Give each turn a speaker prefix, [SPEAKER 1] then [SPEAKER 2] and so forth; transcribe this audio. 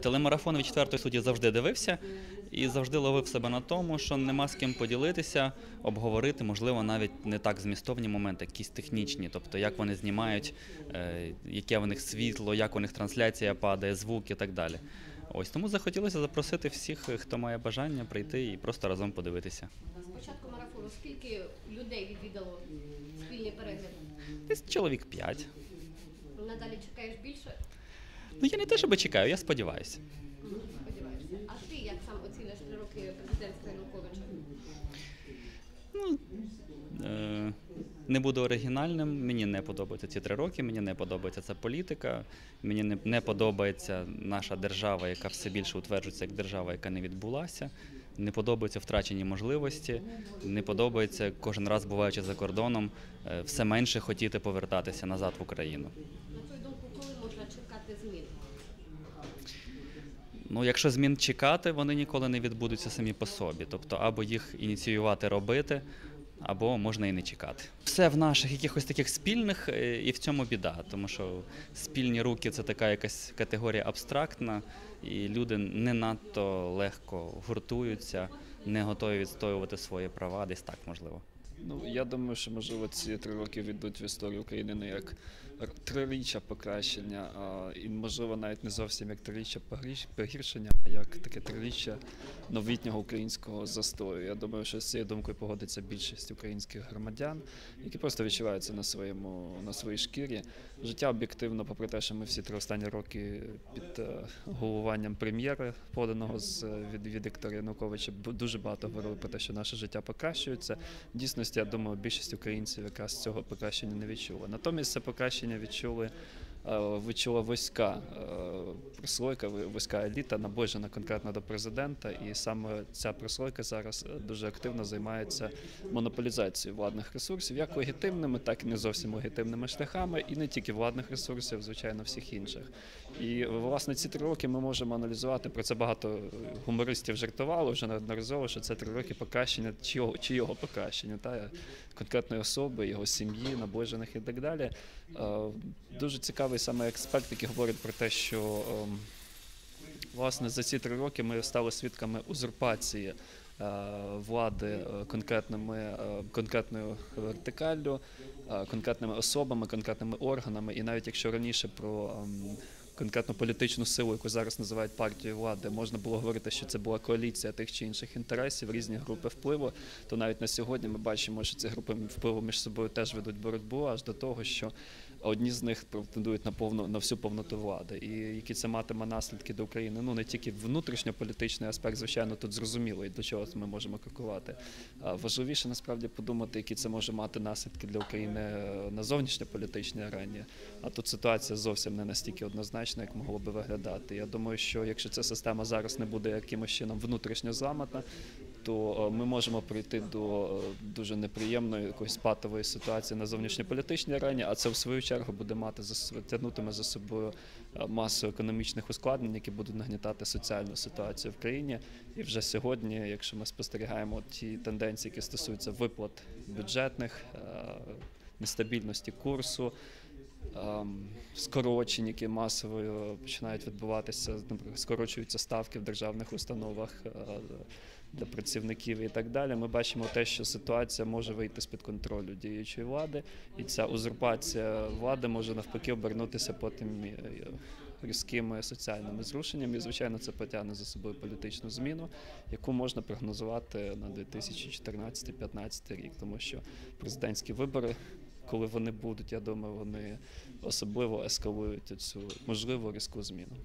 [SPEAKER 1] Телемарафон від четвертої суді завжди дивився і завжди ловив себе на тому, що нема з ким поділитися, обговорити, можливо, навіть не так змістовні моменти, якісь технічні, тобто як вони знімають, е, яке в них світло, як у них трансляція падає, звук і так далі. Ось тому захотілося запросити всіх, хто має бажання прийти і просто разом подивитися.
[SPEAKER 2] З початку марафону скільки людей відвідало спільний перегляд?
[SPEAKER 1] Десь чоловік п'ять.
[SPEAKER 2] Надалі чекаєш більше?
[SPEAKER 1] Ну я не те, щоб чекаю, я сподіваюся.
[SPEAKER 2] Сподіваєшся. А ти як сам оціниш три роки президентства Януковича?
[SPEAKER 1] Ну, е, не буду оригінальним. Мені не подобаються ці три роки. Мені не подобається ця політика. Мені не, не подобається наша держава, яка все більше утверджується як держава, яка не відбулася. Не подобаються втрачені можливості. Не подобається кожен раз, буваючи за кордоном, е, все менше хотіти повертатися назад в Україну.
[SPEAKER 2] На твою думку, коли можна чекати змін?
[SPEAKER 1] Ну, якщо змін чекати, вони ніколи не відбудуться самі по собі. Тобто, або їх ініціювати робити, або можна і не чекати. Все в наших якихось таких спільних, е, і в цьому біда, тому що спільні руки це така якась категорія абстрактна, і люди не надто легко гуртуються, не готові відстоювати свої права, десь так можливо.
[SPEAKER 3] Ну, я думаю, що можливо ці три роки війдуть в історію України не як триріччя покращення, а і можливо навіть не зовсім як триріччя погіршення, а як таке триріччя новітнього українського застою. Я думаю, що з цією думкою погодиться більшість українських громадян, які просто відчуваються на своєму на своїй шкірі. Життя об'єктивно, попри те, що ми всі три останні роки під е, головуванням прем'єра, поданого з від, Віктора Януковича, дуже багато говорили про те, що наше життя покращується. В дійсності, я думаю, більшість українців якраз цього покращення не відчула. Натомість це покращення відчули. Е, Відчула вузька е, прослойка, вузька еліта, наближена конкретно до президента, і саме ця прослойка зараз е, дуже активно займається монополізацією владних ресурсів, як легітимними, так і не зовсім легітимними шляхами, і не тільки владних ресурсів, звичайно, всіх інших. І власне ці три роки ми можемо аналізувати. Про це багато гумористів жартувало вже неодноразово, що це три роки покращення чийого, чийого покращення, та конкретної особи, його сім'ї, наближених і так далі. Дуже цікавий саме експерт, який говорить про те, що ем, власне за ці три роки ми стали свідками узурпації. е, Влади е, конкретними е, конкретною вертикаллю, конкретними особами, конкретними органами, і навіть якщо раніше про ем, конкретну політичну силу, яку зараз називають партією влади, можна було говорити, що це була коаліція тих чи інших інтересів, різні групи впливу. То навіть на сьогодні ми бачимо, що ці групи впливу між собою теж ведуть боротьбу, аж до того, що одні з них претендують на повну на всю повноту влади. І які це матиме наслідки до України? Ну не тільки внутрішньополітичний аспект, звичайно, тут зрозуміло, і до чого ми можемо крокувати. Важливіше насправді подумати, які це може мати наслідки для України е, на зовнішньополітичній арені. А тут ситуація зовсім не настільки однозначна, як могло би виглядати. Я думаю, що якщо ця система зараз не буде якимось чином внутрішньо зламана, то е, ми можемо прийти до е, дуже неприємної якоїсь патової ситуації на зовнішньополітичній арені, а це в свою чергу буде мати тягнутиме за собою е, масу економічних ускладнень, які будуть нагнітати соціальну ситуацію в країні. І вже сьогодні, якщо ми спостерігаємо ті тенденції, які стосуються виплат бюджетних, нестабільності курсу. ем, Скорочень, які масово е, починають відбуватися, скорочуються ставки в державних установах для працівників і так далі. Ми бачимо те, що ситуація може вийти з під контролю діючої влади, і ця узурпація влади може навпаки обернутися потім е, різкими соціальними зрушеннями. І, звичайно, це потягне за собою політичну зміну, яку можна прогнозувати на 2014-2015 рік, тому що президентські вибори. Коли вони будуть, я думаю, вони особливо ескалують цю можливу різку зміну.